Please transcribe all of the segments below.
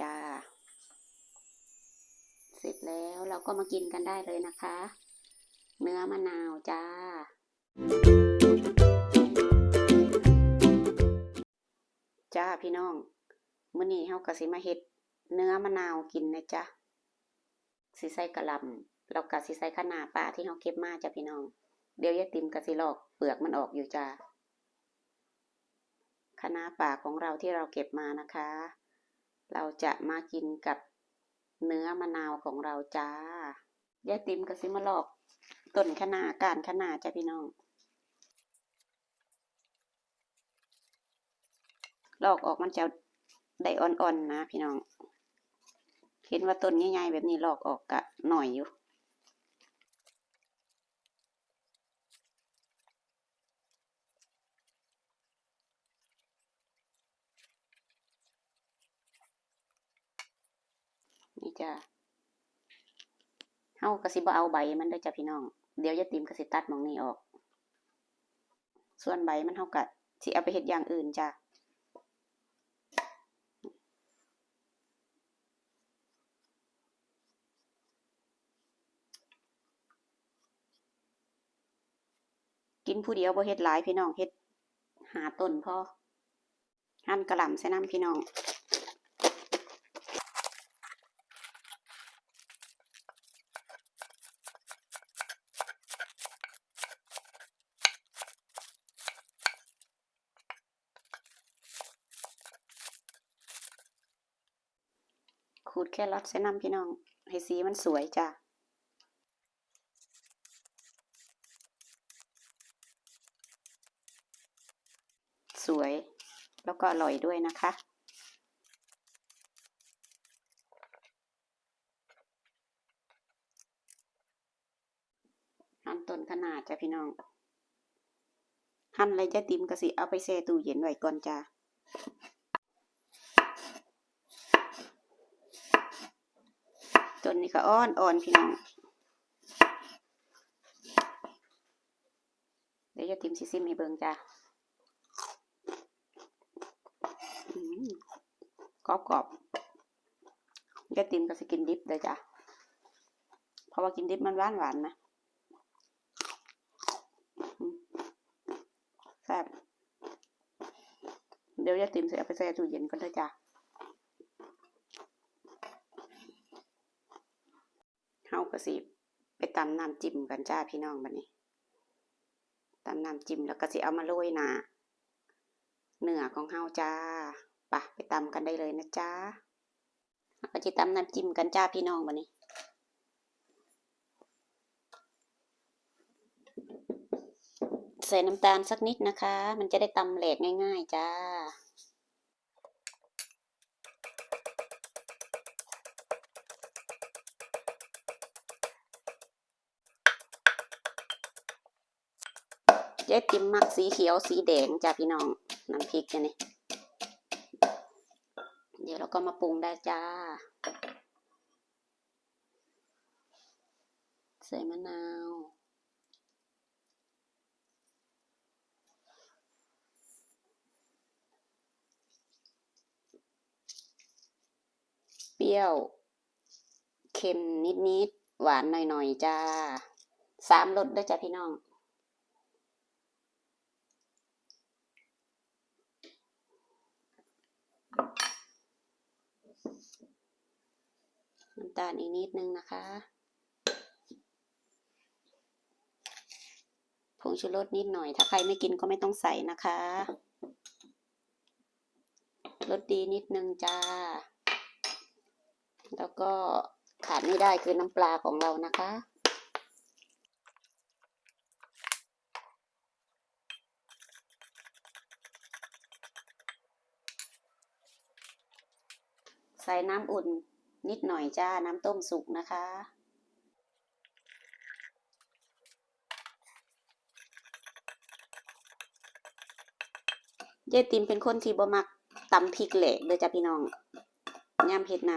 จ้า เสร็จแล้วเราก็มากินกันได้เลยนะคะ เนื้อมะนาวจ้า จ้าพี่น้องมื้อนี้เฮาก็สิมาเฮ็ดเนื้อมะนาวกินนะจ๊ะสิใส่กะลำแล้วก็สิใส่คะน้าป่าที่เฮาเก็บมาจ้ะพี่น้อง เดี๋ยวยายติมก็สิลอกเปลือกมันออกอยู่จ้าคะน้าป่าของเราที่เราเก็บมานะคะ เราจะมากินกับเนื้อมะนาวของเราจ้ายายติมก็สิมาลอกต้นขนาก้านคะน้าจ้ะพี่น้องลอกออกมันจะได้อ่อนๆนะพี่น้องเห็นว่าต้นใหญ่ๆแบบนี้ลอกออกกะหน่อยอยู่ นี่จ้ะเฮากระสิบ่เอาใบมันเด้จ้ะพี่น้อง เดี๋ยวยาติมกระสิตัดมองนี้ออก ส่วนใบมันเฮากะสิเอาไปเฮ็ดอย่างอื่นจ้ะกินผู้เดียวบ่เฮ็ดหลายพี่น้องเฮ็ดหาต้นพอหั่นกระหล่ำใส่น้ำพี่น้อง ขูดแครอทใส่น้ำพี่น้องให้สีมันสวยจ้ะสวยแล้วก็อร่อยด้วยนะคะ หั่นต้นขนาดจ้ะพี่น้อง หั่นอะไรจะติมกะสิ เอาไปแช่ตู้เย็นไว้ก่อนจ้ะ ต้นนี้ก็อ่อนอ่อนพี่น้องเดี๋ยวจะติมซิซิมให้เบิ่งจ้ะกรอบกรอบยายติมก็สกินดิบเลยจ้ะเพราะว่ากินดิบมันหวานหวานๆนะแซ่บเดี๋ยวยายติมใส่เอาไปใส่ตู้เย็นก่อนเถอะจ้ะเฮา ก็สิไปตำน้ำจิ้มกันจ้าพี่น้องบัดนนี้ตำน้ำจิ้มแล้วก็สิเอามาโรยหนาเนื้อของเฮาจ้าปะไปตำกันได้เลยนะจ้าเราก็จะตำน้ำจิ้มกันจ้าพี่น้องวันนี้ใส่น้ำตาลสักนิดนะคะ มันจะได้ตำแหลกง่าย ๆ จ้า เจ๊ติมมักสีเขียวสีแดงจ้าพี่น้องน้ำพริกจะนี่เดี๋ยวเราก็มาปรุงได้จ้า ใส่มะนาวเปรี้ยว เค็มนิดๆ หวานหน่อยๆ จ้า สามรสด้วยจ้ะพี่น้อง น้ำตาลอีกนิดนึงนะคะ ผงชูรสนิดหน่อย ถ้าใครไม่กินก็ไม่ต้องใส่นะคะรสดีนิดนึงจ้า แล้วก็ขาดไม่ได้คือน้ำปลาของเรานะคะ ใส่น้ำอุ่น นิดหน่อยจ้า น้ำต้มสุกนะคะเจ๊ติมเป็นคนที่บ่มักตำพริกแหลกเด้อจ้ะพี่น้องย่ำเห็ดน้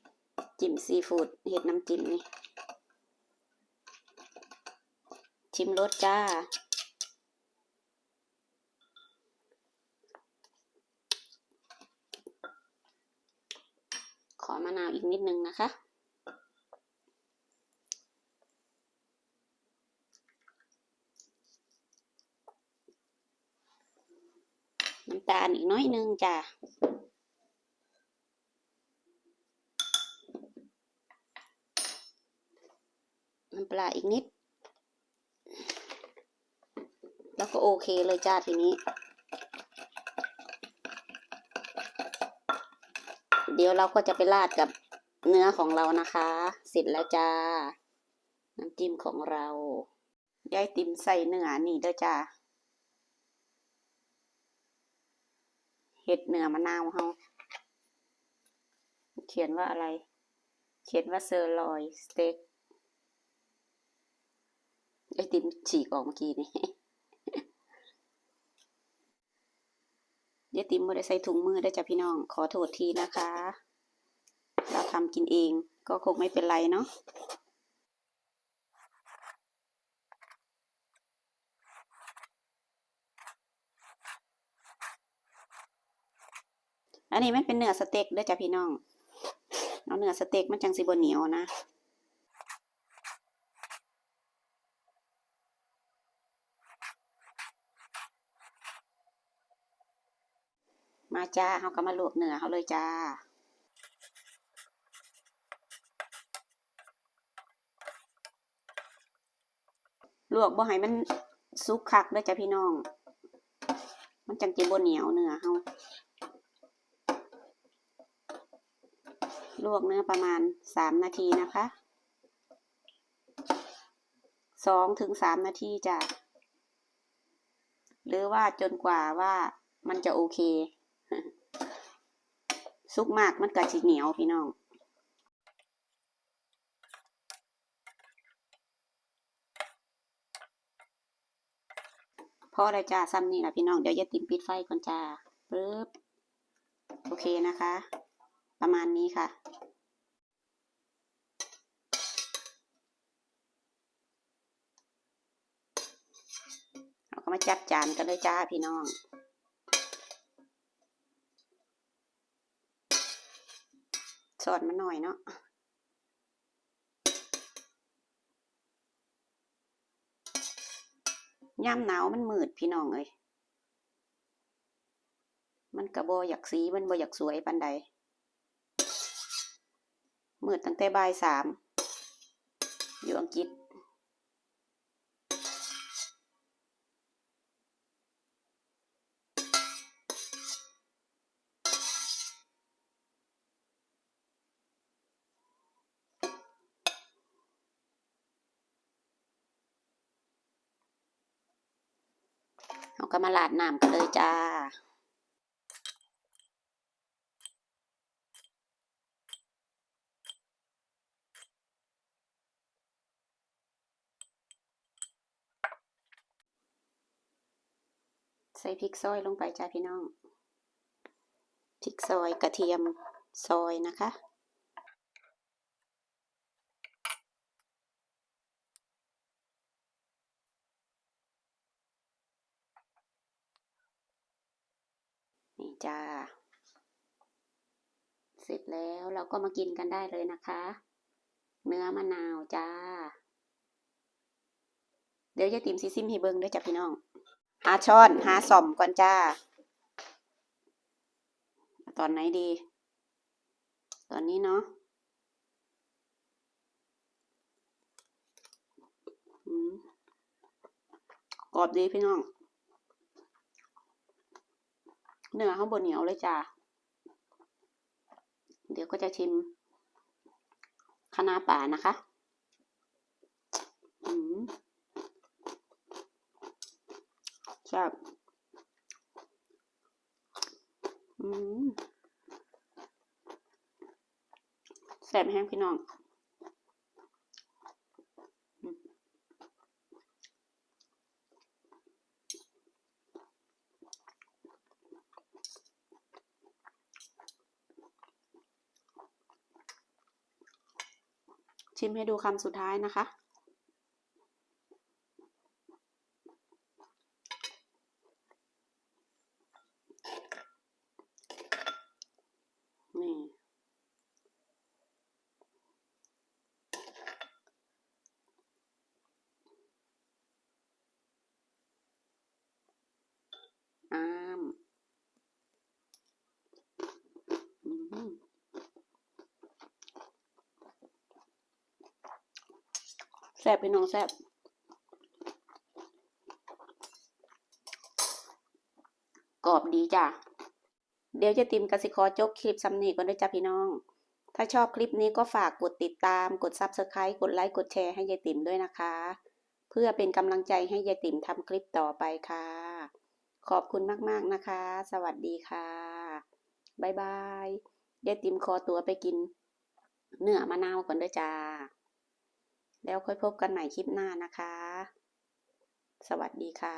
ำจิ้มซีฟู้ดเห็ดน้ำจิ้มนี่ ชิมรสจ้า อ อมะ นิดนึงนะคะ น้ำตาลอีกน้อยนึงจ้ะน้ำปลาอีกนิด แล้วก็โอเคเลยจ้าทีนี้ เดี๋ยวเราก็จะไปราดกับ เนื้อของเรานะคะเสร็จแล้วจ้า น้ำจิ้มของเรายายติมใส่เนื้อนี่เด้อจ้าเห็ดเนื้อมะนาวเฮาเขียนว่าอะไร เขียนว่าเซอร์ลอยสเต็กไอติมฉีกออกเมื่อกี้นี่ยายติมไม่ได้ใส่ถุงมือได้จ้ะพี่น้อง ขอโทษทีนะคะ ทำกินเอง ก็คงไม่เป็นไรเนาะอันนี้มันเป็นเนื้อสเต็กเด้อจ้ะพี่น้อง เอาเนื้อสเต็กมันจังสิบนเหนียวนะมาจ้าเขาก็มาลวกเนื้อเขาเลยจ้า ลวกบ่ให้มันสุกคักด้อจ้ะพี่น้อง มันจังจิบ่เหนียวเนื้อเฮาลวกเนื้อประมาณสามนาทีนะคะสองถึงสามนาทีจ้ะหรือว่าจนกว่าว่ามันจะโอเค สุกมากมันก็สิเหนียวพี่น้อง พอได้จ้าซ้ำนี่แหละพี่น้องเดี๋ยวจะติมปิดไฟก่อนจ้าปึ๊บโอเคนะคะ ประมาณนี้ค่ะเราก็มาจัดจานกันเลยจ้าพี่น้องสอดมาหน่อยเนาะ ย่ำหนาวมันมืดพี่น้องเอ้ยมันกระโบอยากสีมันบออยากสวยปันใดมืดตั้งแต่บ่ายสามอยู่อังกฤษ เราก็มาลาดน้ำกันเลยจ้าใส่พริกซอยลงไปจ้าพี่น้อง พริกซอยกระเทียมซอยนะคะ นี่ จ้า เสร็จแล้วเราก็มากินกันได้เลยนะคะ เนื้อมะนาวจ้า เดี๋ยวยายติมซิซิมให้เบิ้งด้วยจ้ะพี่น้อง หาช้อนหาส่อมก่อนจ้า ตอนไหนดี ตอนนี้เนาะอืมกรอบดีพี่น้อง เนื้อข้างบนเหนียวเลยจ้า เดี๋ยวก็จะชิมคะน้าป่านะคะ อืมแซ่บอืมแซ่บแห้งพี่น้อง ชิมให้ดูคำสุดท้ายนะคะ นี่อ้ามอืม แซ่บพี่น้องแซ่บกรอบดีจ้ะ เดี๋ยวจะติมกสิคอจบคลิปซ้ำนี้ก่อนด้วยจ้ะพี่น้อง ถ้าชอบคลิปนี้ก็ฝากกดติดตาม กด Subscribe กดไลค์ กดแชร์ให้ยายติ๋มด้วยนะคะ เพื่อเป็นกำลังใจให้ยายติ๋มทำคลิปต่อไปค่ะ ขอบคุณมากๆนะคะ สวัสดีค่ะบ๊ายบายยายติ๋มขอตัวไปกินเนื้อมะนาวก่อนด้วยจ้า แล้วค่อยพบกันใหม่คลิปหน้านะคะ สวัสดีค่ะ